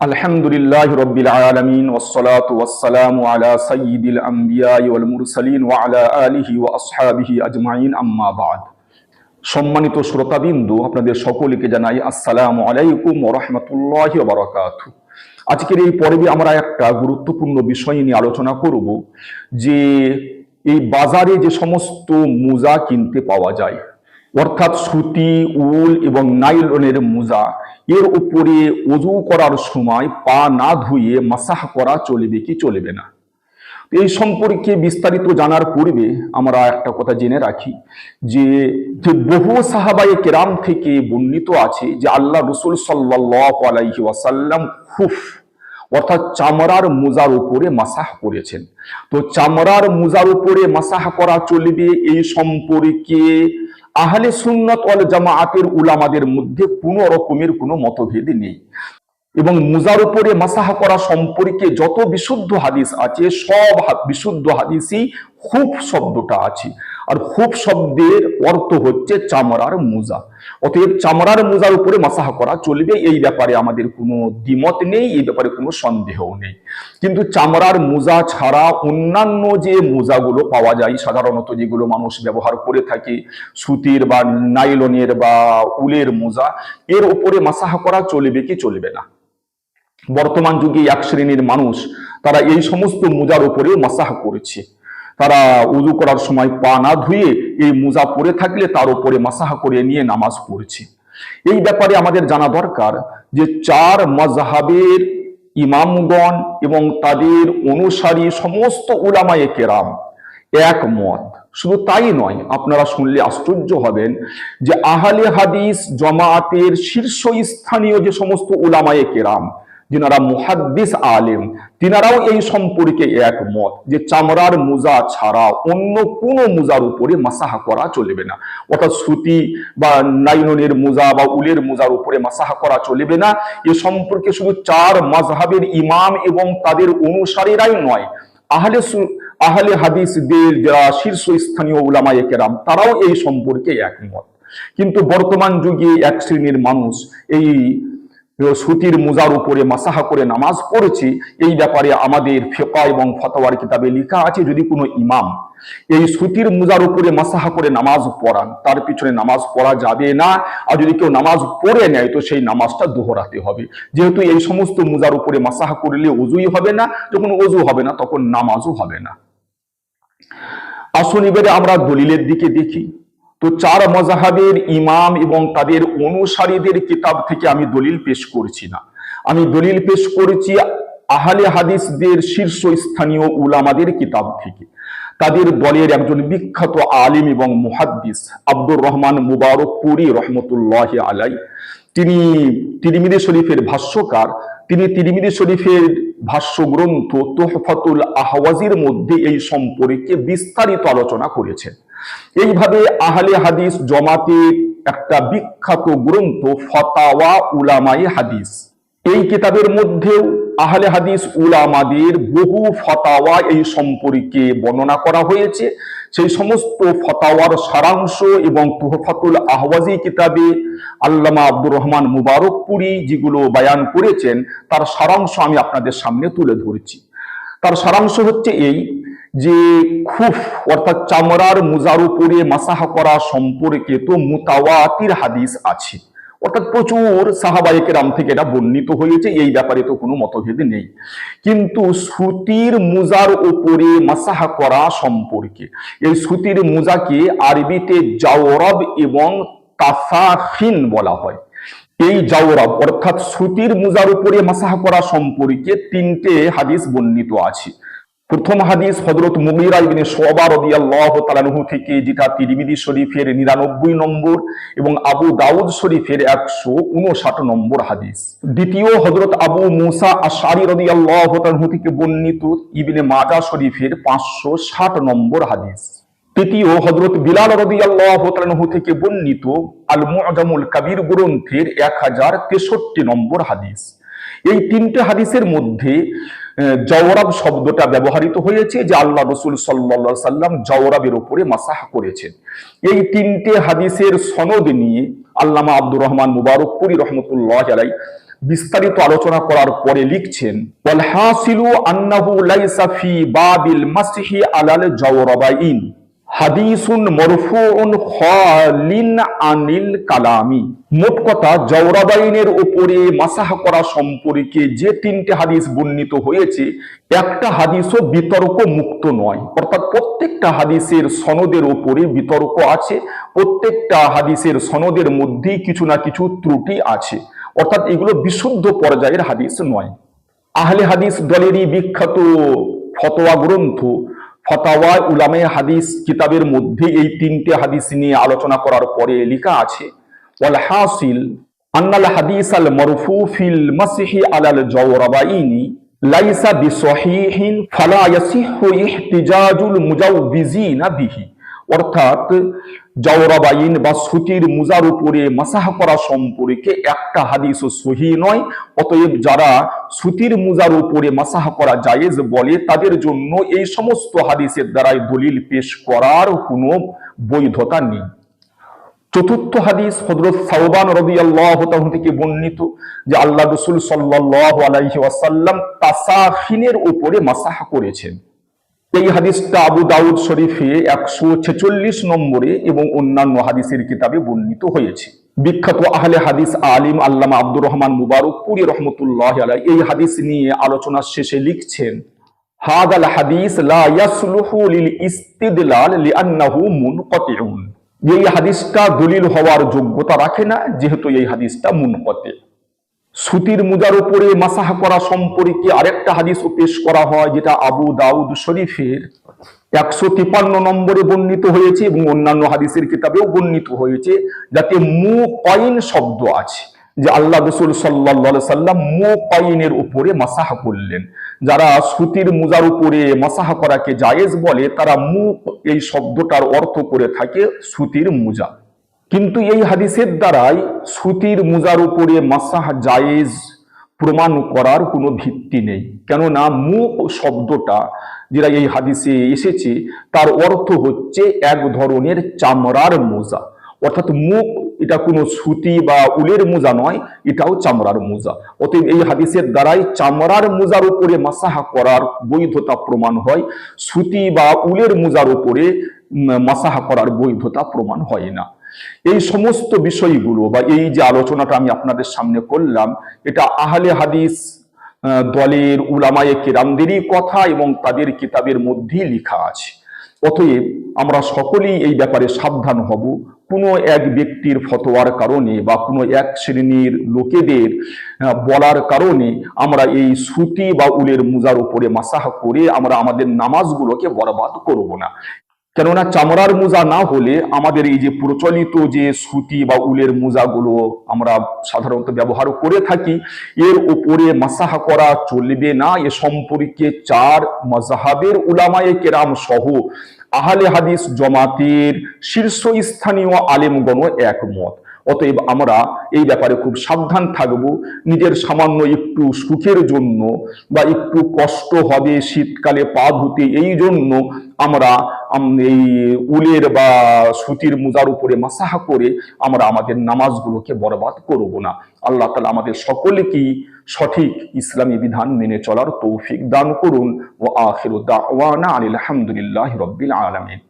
আলহামদুলিল্লাহ রব্বিল আলমিন ওসলাত ওয়াসালাম আলা সঈদুল আম্বিয়াই ওয়াল মুরসালিন ওয়া আলা আলিহি ওয়া আসহাবিহি আজমাইন আম্মাবাদ সম্মানিত শ্রোতাবিন্দু, আপনাদের সকলকে জানাই আসসালামু আলাইকুম রহমতুল্লাহ বারাকাত আজকের এই পর্বে আমরা একটা গুরুত্বপূর্ণ বিষয় নিয়ে আলোচনা করব, যে এই বাজারে যে সমস্ত মোজা কিনতে পাওয়া যায় অর্থাৎ সুতি উল এবং নাইলনের মোজা। এর উপরে অজু করার সময় পা না ধুয়ে মাসাহ করা চলবে কি চলবে না? এই সম্পর্কে বিস্তারিত জানার পূর্বে আমরা একটা কথা জেনে রাখি যে যে বহু সাহাবায়ে কেরাম থেকে বর্ণিত আছে যে আল্লাহ রসুল সাল্লাহ আলাইহি ওয়াসাল্লাম খুফ, অর্থাৎ চামড়ার মোজার উপরে মাসাহ করেছেন। তো চামড়ার মোজার উপরে মাসাহ করা চলবে এই সম্পর্কে আহলে সুন্নত ওয়াল জামাআতের উলামাদের মধ্যে কোনো রকমের কোনো মতভেদ নেই। এবং মুজার উপরে মাসাহা করা সম্পর্কে যত বিশুদ্ধ হাদিস আছে, সব বিশুদ্ধ হাদিসই খুব শব্দটা আছে। আর খুব শব্দের অর্থ হচ্ছে চামড়ার মোজা। অতএব চামড়ার মোজার উপরে মাসাহ করা চলবে, এই ব্যাপারে আমাদের কোনো দ্বিমত নেই, এই ব্যাপারে কোনো সন্দেহও নেই। কিন্তু চামড়ার মোজা ছাড়া অন্যান্য যে মোজাগুলো পাওয়া যায়, সাধারণত যেগুলো মানুষ ব্যবহার করে থাকে, সুতির বা নাইলনের বা উলের মোজা, এর উপরে মাসাহ করা চলবে কি চলবে না? বর্তমান যুগে এক শ্রেণির মানুষ, তারা এই সমস্ত মোজার উপরেও মাসাহ করেছে। তারা উজু করার সময় পা না ধুয়ে এই মোজা পরে থাকলে তার উপরে মাসাহ করে নিয়ে নামাজ পড়ছে। এই ব্যাপারে আমাদের জানা দরকার যে চার মজহাবের ইমামগণ এবং তাদের অনুসারী সমস্ত উলামায়ে কেরাম একমত। শুধু তাই নয়, আপনারা শুনলে আশ্চর্য হবেন যে আহলে হাদিস জমাতের শীর্ষস্থানীয় যে সমস্ত উলামায়ে কেরাম যিনারা মুহাদ্দিস আলেম, তিনারাও এই সম্পর্কে একমত যে চামড়ার মোজা ছাড়া অন্য কোনো মোজার উপরে মাসাহা করা চলবে না। অর্থাৎ সুতি বা নাইলনের মোজা বা উলের মোজার উপরে মাসাহা করা চলবে না। এ সম্পর্কে শুধু চার মাজহাবের ইমাম এবং তাদের অনুসারীরাই নয়, আহলে আহলে হাদিসদের যারা শীর্ষস্থানীয় উলামায়ে কেরাম, তারাও এই সম্পর্কে একমত। কিন্তু বর্তমান যুগে এক শ্রেণির মানুষ এই সুতির মোজার উপরে মাসাহা করে নামাজ পড়েছি, এই ব্যাপারে আমাদের ফেকা এবং ফতোয়ার কিতাবে লেখা আছে, যদি কোনো ইমাম এই সুতির মোজার উপরে মাসাহা করে নামাজ পড়ান, তার পিছনে নামাজ পড়া যাবে না। আর যদি কেউ নামাজ পড়ে নেয়, তো সেই নামাজটা দোহরাতে হবে। যেহেতু এই সমস্ত মোজার উপরে মাসাহা করলে অজুই হবে না, যখন অজু হবে না, তখন নামাজও হবে না। আসুন এবারে আমরা দলিলের দিকে দেখি। তো চার মজাহাবের ইমাম এবং তাদের অনুসারীদের কিতাব থেকে আমি দলিল পেশ করছি না। আমি দলিল পেশ করেছি আহলে হাদিসদের শীর্ষস্থানীয় উলামাদের কিতাব থেকে। তাদের দলের একজন বিখ্যাত আলিম এবং মুহাদ্দিস আব্দুর রহমান মুবারকপুরি রহমতুল্লাহ আলাই তিনি তিরিমিদি শরীফের ভাষ্যকার। তিনি তিরিমিদি শরীফের ভাষ্য গ্রন্থ তোহফাতুল আহওয়াজির মধ্যে এই সম্পর্কে বিস্তারিত আলোচনা করেছেন। এইভাবে আহলে হাদিস জমাতের একটা বিখ্যাত গ্রন্থ ফতাওয়া উলামায়ে হাদিস। এই কিতাবের মধ্যেও আহলে হাদিস উলামাদের বহু ফতাওয়া এই সম্পর্কে বর্ণনা করা হয়েছে। সেই সমস্ত ফতাওয়ার সারাংশ এবং তুহফাতুল আহওয়াজি কিতাবে আল্লামা আব্দুর রহমান মুবারকপুরি যেগুলো বায়ান করেছেন, তার সারাংশ আমি আপনাদের সামনে তুলে ধরেছি। তার সারাংশ হচ্ছে এই যে খুফ, অর্থাৎ চামড়ার মুজার উপরে মাসাহা করা সম্পর্কে তো মুতাওয়াতির হাদিস আছে। অর্থাৎ প্রচুর সাহাবাহিক রাম থেকে এটা বর্ণিত হয়েছে, এই ব্যাপারে তো কোনো মতভেদ নেই। কিন্তু সুতির মুজার উপরে মাসাহা করা সম্পর্কে, এই সুতির মুজাকে আরবিতে জাওরব এবং তাসাখিন বলা হয়। এই জাওরাব, অর্থাৎ সুতির মুজার উপরে মাসাহা করা সম্পর্কে তিনটে হাদিস বর্ণিত আছে। প্রথম হাদিস হজরত মুগিরা ইবনে শোবা রাদিয়াল্লাহু তাআলাহু থেকে, যেটা তিরমিজি শরীফের 99 নম্বর এবং আবু দাউদ শরীফের 159 নম্বর হাদিস। দ্বিতীয় হজরত আবু মুসা আশআরি রাদিয়াল্লাহু তাআলাহু থেকে বর্ণিত ইবনে মাজাহ শরীফের 560 নম্বর হাদিস। তৃতীয় হজরত বিলাল রাদিয়াল্লাহু তাআলাহু থেকে বর্ণিত আল মুআজামুল কাবির গ্রন্থের 1063 নম্বর হাদিস। এই তিনটে হাদিসের মধ্যে জওরাব শব্দটা ব্যবহৃত হয়েছে যে আল্লাহ রসুল সাল্লা সাল্লাম জওরাবের উপরে মাসাহ করেছেন। এই তিনটে হাদিসের সনদ নিয়ে আল্লামা আব্দুর রহমান মুবারকপুরি রহমতুল্লাহ আলাই বিস্তারিত আলোচনা করার পরে লিখছেন, ওয়াল হাসিলু আন্নাহু লাইসা ফি বাবিল মাসহি আলাল জাওরাবাইন। হাদিসুন মরফুউন খালিন আনিল কালামি। মোট কথা, জওরাবাইনের উপরে মাসাহ করা সম্পর্কে যে তিনটে হাদিস বর্ণিত হয়েছে, একটা হাদিসও বিতর্ক মুক্ত নয়। অর্থাৎ প্রত্যেকটা হাদিসের সনদের উপরে বিতর্ক আছে, প্রত্যেকটা হাদিসের সনদের মধ্যেই কিছু না কিছু ত্রুটি আছে। অর্থাৎ এগুলো বিশুদ্ধ পর্যায়ের হাদিস নয়। আহলে হাদিস দলেরই বিখ্যাত ফতোয়া গ্রন্থ ফতাওয়া উলামে হাদিস কিতাবের মধ্যে এই তিনটে হাদিস নিয়ে আলোচনা করার পরে লেখা আছে, ওয়াল হাসিল আন্নাল হাদিস আল মরফু ফিল মাসিহি আলাল জওরাবাইনি লাইসা বিসহিহিন ফালা ইয়াসিহু ইহতিজাজুল মুজাউবিজিনা বিহি। অর্থাৎ জওরাবাইন বা সুতির মুজার উপরে মাসাহ করা সম্পর্কে একটা হাদিস সহি নয়। অতএব যারা সুতির মুজার উপরে মাসাহ করা জায়েজ বলে, তাদের জন্য এই সমস্ত হাদিসের দ্বারাই দলিল পেশ করার কোনো বৈধতা নেই। চতুর্থ হাদিস হজরত সাউবান রবি আল্লাহ থেকে বর্ণিত যে আল্লাহ রসুল সাল্লাহ আলাইহি ওয়াসাল্লাম তাসাহিনের উপরে মাসাহ করেছেন। এই হাদিসটা আবু দাউদ শরীফে একশো ছেচল্লিশ নম্বরে এবং অন্যান্য হাদিসের কিতাবে বর্ণিত হয়েছে। বিখ্যাত আহলে হাদিস আলিম আল্লামা আব্দুর রহমান মুবারক পুরি রহমতুল্লাহ আলাই এই হাদিস নিয়ে আলোচনার শেষে লিখছেন, হাদাল হাদিস লা এই হাদিসটা দলিল হওয়ার যোগ্যতা রাখে না, যেহেতু এই হাদিসটা মুনকতে। সুতির মুজার উপরে মাসাহ করা সম্পর্কে আরেকটা হাদিসও পেশ করা হয়, যেটা আবু দাউদ শরীফের একশো তিপান্ন নম্বরে বর্ণিত হয়েছে এবং অন্যান্য হাদিসের কিতাবেও বর্ণিত হয়েছে, যাতে মু কয়েন শব্দ আছে। যে আল্লাহ রসুল সাল্লা সাল্লাম মু কয়েনের উপরে মাসাহ করলেন। যারা সুতির মুজার উপরে মাসাহ করাকে জায়েজ বলে, তারা মু এই শব্দটার অর্থ করে থাকে সুতির মুজা। কিন্তু এই হাদিসের দ্বারাই সুতির মুজার উপরে মাসাহ জায়েজ প্রমাণ করার কোনো ভিত্তি নেই। কেননা মুখ শব্দটা যেটা এই হাদিসে এসেছে, তার অর্থ হচ্ছে এক ধরনের চামড়ার মোজা। অর্থাৎ মুখ এটা কোনো সুতি বা উলের মোজা নয়, এটাও চামড়ার মোজা। অতএব এই হাদিসের দ্বারাই চামড়ার মোজার উপরে মাসাহা করার বৈধতা প্রমাণ হয়, সুতি বা উলের মোজার উপরে মাসাহা করার বৈধতা প্রমাণ হয় না। এই সমস্ত বিষয়গুলো বা এই যে আলোচনাটা আমি আপনাদের সামনে করলাম, এটা আহলে হাদিস দলের উলামায়ে কেরামদেরই কথা এবং তাদের কিতাবের মধ্যেই লেখা আছে। অতএব আমরা সকলেই এই ব্যাপারে সাবধান হব। কোনো এক ব্যক্তির ফতোয়ার কারণে বা কোনো এক শ্রেণির লোকেদের বলার কারণে আমরা এই সুতি বা উলের মুজার উপরে মাসাহ করে আমরা আমাদের নামাজগুলোকে বরবাদ করব না। কেননা চামড়ার মোজা না হলে আমাদের এই যে প্রচলিত যে সুতি বা উলের মোজাগুলো আমরা সাধারণত ব্যবহার করে থাকি, এর উপরে মাসাহা করা চলবে না। এ সম্পর্কে চার মজাহাবের উলামায়ে কেরাম সহ আহলে হাদিস জমাতের শীর্ষস্থানীয় আলেমগণ একমত। অতএব আমরা এই ব্যাপারে খুব সাবধান থাকব। নিজের সামান্য একটু সুখের জন্য বা একটু কষ্ট হবে শীতকালে পা ধুতে, এই জন্য আমরা এই উলের বা সুতির মুজার উপরে মাসাহা করে আমরা আমাদের নামাজগুলোকে বরবাদ করব না। আল্লাহ তালা আমাদের সকলকেই সঠিক ইসলামী বিধান মেনে চলার তৌফিক দান করুন। ও আখির দাওয়ানা আলহামদুলিল্লাহ রব্বিল আলমিন।